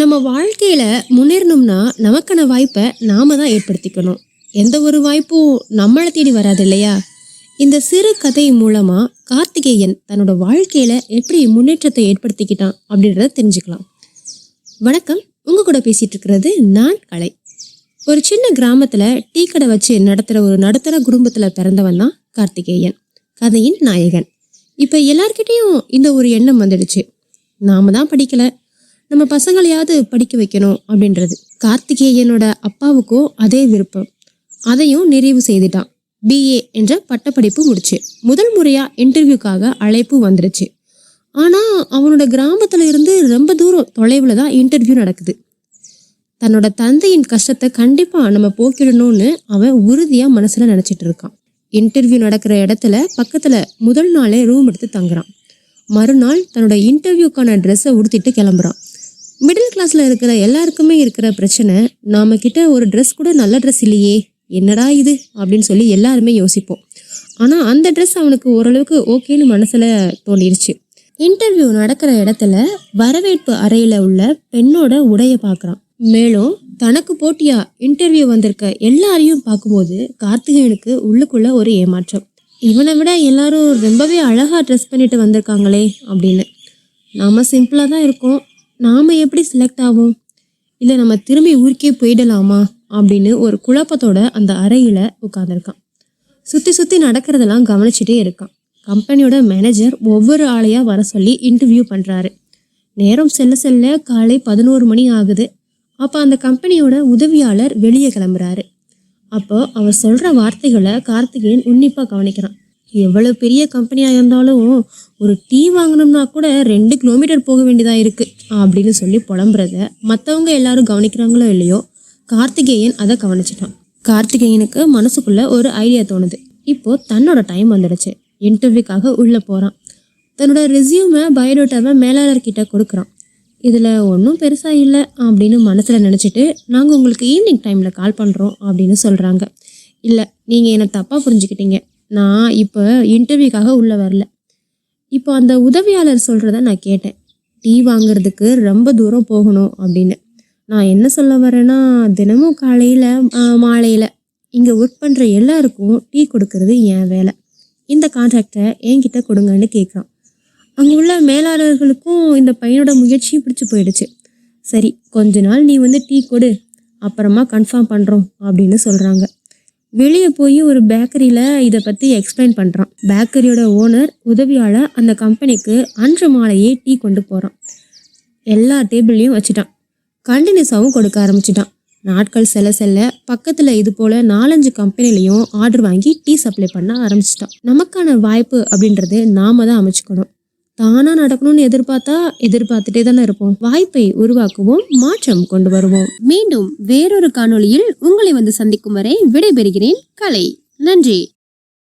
நம்ம வாழ்க்கையில் முன்னேறணும்னா நமக்கான வாய்ப்பை நாம தான் ஏற்படுத்திக்கணும். எந்த ஒரு வாய்ப்பும் நம்மளை தேடி வராது இல்லையா? இந்த சிறு கதை மூலமாக கார்த்திகேயன் தன்னோட வாழ்க்கையில் எப்படி முன்னேற்றத்தை ஏற்படுத்திக்கிட்டான் அப்படின்றத தெரிஞ்சுக்கலாம். வணக்கம். உங்கள் கூட பேசிகிட்டு இருக்கிறது நான் கலை. ஒரு சின்ன கிராமத்தில் டீ கடை வச்சு நடத்துகிற ஒரு நடுத்தர குடும்பத்தில் பிறந்தவன் தான் கார்த்திகேயன். கதையின் நாயகன். இப்போ எல்லார்கிட்டேயும் இந்த ஒரு எண்ணம் வந்துடுச்சு. நாம தான் படிக்கலை. நம்ம பசங்களையாவது படிக்க வைக்கணும் அப்படின்றது. கார்த்திகேயனோட அப்பாவுக்கும் அதே விருப்பம். அதையும் நிறைவு செய்துட்டான். பிஏ என்ற பட்டப்படிப்பு முடிச்சு. முதல் முறையாக இன்டர்வியூக்காக அழைப்பு வந்துருச்சு. ஆனால் அவனோட கிராமத்தில் இருந்து ரொம்ப தூரம் தொலைவில் தான் இன்டர்வியூ நடக்குது. தன்னோட தந்தையின் கஷ்டத்தை கண்டிப்பாக நம்ம போக்கிடணும்னு அவன் உறுதியாக மனசில் நினச்சிட்டு இருக்கான். இன்டர்வியூ நடக்கிற இடத்துல பக்கத்தில் முதல் நாளே ரூம் எடுத்து தங்குறான். மறுநாள் தன்னோட இன்டர்வியூக்கான ட்ரெஸ்ஸை உடுத்திட்டு கிளம்புறான். மிடில் கிளாஸில் இருக்கிற எல்லாருக்குமே இருக்கிற பிரச்சனை நாம கிட்ட ஒரு ட்ரெஸ் கூட நல்ல ட்ரெஸ் இல்லையே என்னடா இது? அப்படின்னு சொல்லி எல்லாருமே யோசிப்போம். ஆனால் அந்த ட்ரெஸ் அவனுக்கு ஓரளவுக்கு ஓகேன்னு மனசில் தோணிருச்சு. இன்டர்வியூ நடக்கிற இடத்துல வரவேற்பு அறையில் உள்ள பெண்ணோட உடையை பார்க்குறான். மேலும் தனக்கு போட்டியா இன்டர்வியூ வந்திருக்க எல்லாரையும் பார்க்கும்போது கார்த்திகேயனுக்கு உள்ளுக்குள்ள ஒரு ஏமாற்றம். இவனை விட எல்லாரும் ரொம்பவே அழகாக ட்ரெஸ் பண்ணிட்டு வந்திருக்காங்களே அப்படின்னு. நாம் சிம்பிளாக தான் இருக்கோம். நாம் எப்படி செலக்ட் ஆகும் இல்லை நம்ம திரும்பி ஊருக்கே போயிடலாமா? அப்படின்னு ஒரு குழப்பத்தோட அந்த அறையில் உட்காந்துருக்கான் சுற்றி சுற்றி நடக்கிறதெல்லாம் கவனிச்சுட்டே இருக்கான். கம்பெனியோட மேனேஜர் ஒவ்வொரு ஆளையாக வர சொல்லி இன்டர்வியூ பண்ணுறாரு நேரம் செல்ல செல்ல காலை பதினோரு மணி ஆகுது. அப்போ அந்த கம்பெனியோட உதவியாளர் வெளியே கிளம்புறாரு. அப்போ அவர் சொல்கிற வார்த்தைகளை கார்த்திகேயன் உன்னிப்பாக கவனிக்கிறான். எவ்வளோ பெரிய கம்பெனியாக இருந்தாலும் ஒரு டீ வாங்கினோம்னா கூட ரெண்டு கிலோமீட்டர் போக வேண்டியதாக இருக்குது அப்படின்னு சொல்லி புலம்புறத மற்றவங்க எல்லாரும் கவனிக்கிறாங்களோ இல்லையோ கார்த்திகேயன் அதை கவனிச்சிட்டான். கார்த்திகேயனுக்கு மனசுக்குள்ள ஒரு ஐடியா தோணுது. இப்போது தன்னோட டைம் வந்துடுச்சு. இன்டர்வியூக்காக உள்ளே போகிறான் தன்னோட ரெசியூமை பயோடேட்டாவை மேலாளர்கிட்ட கொடுக்குறான். இதில் ஒன்றும் பெருசாக இல்லை அப்படின்னு மனசில் நினச்சிட்டு நாங்கள் உங்களுக்கு ஈவினிங் டைமில் கால் பண்ணுறோம் அப்படின்னு சொல்கிறாங்க இல்லை நீங்கள் என்னை தப்பாக புரிஞ்சுக்கிட்டீங்க. நான் இப்போ இன்டர்வியூக்காக உள்ளே வரல. இப்போ அந்த உதவியாளர் சொல்கிறத நான் கேட்டேன். டீ வாங்குறதுக்கு ரொம்ப தூரம் போகணும் அப்படின்னு. நான் என்ன சொல்ல வரேன்னா தினமும் காலையில் மாலையில் இங்கே ஒர்க் பண்ணுற எல்லாருக்கும் டீ கொடுக்கறது என் வேலை. இந்த கான்ட்ராக்டை என்கிட்ட கொடுங்கன்னு கேட்குறான். அங்கே உள்ள மேலாளர்களுக்கும் இந்த பையனோட முயற்சி பிடிச்சி போயிடுச்சு. சரி கொஞ்ச நாள் நீ வந்து டீ கொடு அப்புறமா கன்ஃபார்ம் பண்ணுறோம் அப்படின்னு சொல்கிறாங்க வெளியே போய் ஒரு பேக்கரியில் இதை பற்றி எக்ஸ்பிளைன் பண்ணுறான் பேக்கரியோட ஓனர் உதவியாளர் அந்த கம்பெனிக்கு அன்று மாலையே டீ கொண்டு போகிறான் எல்லா டேபிள்லையும் வச்சுட்டான். கண்டினியூஸாகவும் கொடுக்க ஆரம்பிச்சிட்டான். நாட்கள் செல்ல செல்ல பக்கத்தில் இது போல் நாலஞ்சு கம்பெனிலையும் ஆர்டர் வாங்கி டீ சப்ளை பண்ண ஆரம்பிச்சிட்டான். நமக்கான வாய்ப்பு அப்படின்றது நாம தான் அமைச்சுக்கணும். தானா நடக்கணும்னு எதிர்பார்த்தா எதிர்பார்த்துட்டே தானே இருப்போம். வாய்ப்பை உருவாக்குவோம் மாற்றம் கொண்டு வருவோம். மீண்டும் வேறொரு காணொளியில் உங்களை வந்து சந்திக்கும் வரை விடைபெறுகிறேன். கலை. நன்றி.